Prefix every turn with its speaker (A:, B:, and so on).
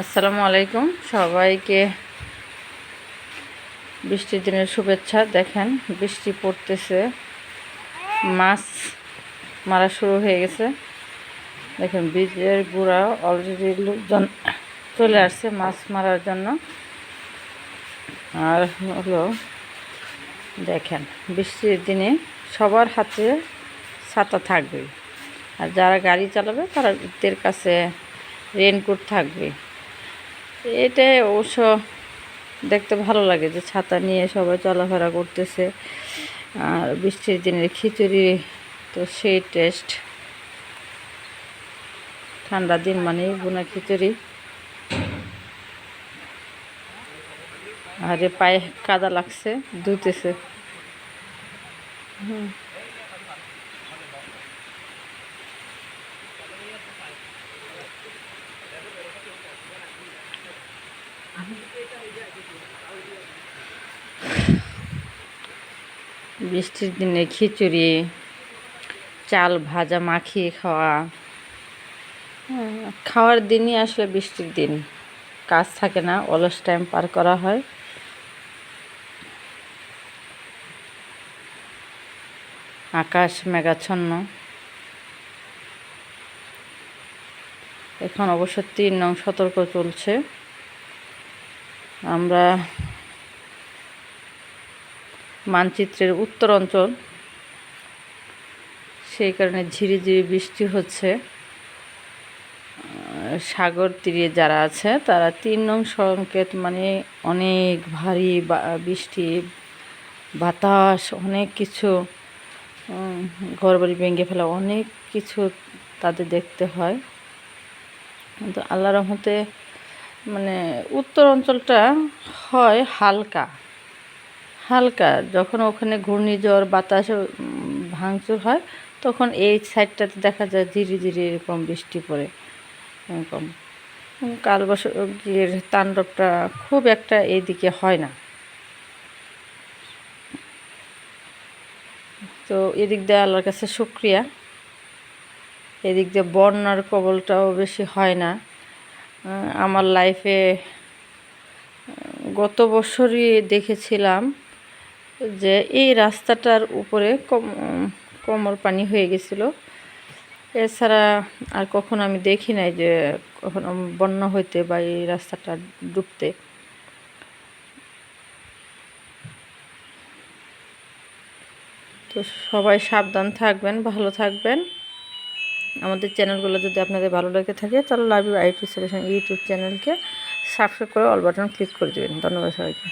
A: আসসালামু আলাইকুম। সবাইকে বৃষ্টির দিনের শুভেচ্ছা। দেখেন, বৃষ্টি পড়তেছে। মাছ মারা শুরু হয়ে গেছে। দেখেন, বীজের গুঁড়া অলরেডি লোকজন চলে আসছে মাছ মারার জন্য। আর হলো, দেখেন, বৃষ্টির দিনে সবার হাতে ছাতা থাকবে আর যারা গাড়ি চালাবে তাদের কাছে রেনকোট থাকবে এটাই অবশ্য দেখতে ভালো লাগে যে ছাতা নিয়ে সবাই চলাফেরা করতেছে। আর বৃষ্টির দিনের খিচুড়ি, তো সেই টেস্ট ঠান্ডা দিন মানে বোনা খিচুড়ি। আরে পায়ে কাদা লাগছে, ধুতেছে। হুম। বৃষ্টির দিনে খিচুড়ি, চাল ভাজা, মাখিয়ে খাওয়া। খাওয়ার দিনই আসলে বৃষ্টির দিন। কাজ থাকে না, অলস টাইম পার করা হয়। আকাশ মেঘাচ্ছন্ন। এখন অবশ্য নং সতর্ক চলছে। আমরা মানচিত্রের উত্তর অঞ্চল, সেই কারণে ঝিরিঝিরি বৃষ্টি হচ্ছে। সাগর তীরে যারা আছে, তারা তিন নং সংকেত মানে অনেক ভারী বৃষ্টি, বাতাস, অনেক কিছু ঘরবাড়ি ভেঙে ফেলা, অনেক কিছু তাদের দেখতে হয়। কিন্তু আল্লাহ রহমতে মানে উত্তর অঞ্চলটা হয় হালকা। হালকা, যখন ওখানে ঘূর্ণিঝড়, বাতাস ভাঙচুর হয়, তখন এই সাইডটাতে দেখা যায় ধীরে ধীরে এরকম বৃষ্টি পড়ে, এরকম। কালবশীর তাণ্ডবটা খুব একটা এইদিকে হয় না। তো এদিক দিয়ে আল্লাহর কাছে শুক্রিয়া। এদিক দিয়ে বন্যার কবলটাও বেশি হয় না। আমার লাইফে গত বছরই দেখেছিলাম যে এই রাস্তাটার উপরে কম, কোমর পানি হয়ে গেছিল। এছাড়া আর কখনো আমি দেখি নাই যে কখনো বন্যা হইতে বা এই রাস্তাটা ডুবতে। তো সবাই সাবধান থাকবেন, ভালো থাকবেন। আমাদের চ্যানেলগুলো যদি আপনাদের ভালো লেগে থাকে, তাহলে লাইভ আইটি সলিউশন ইউটিউব চ্যানেলকে সাবস্ক্রাইব করে অল বাটন ক্লিক করে দেবেন। ধন্যবাদ সবাইকে।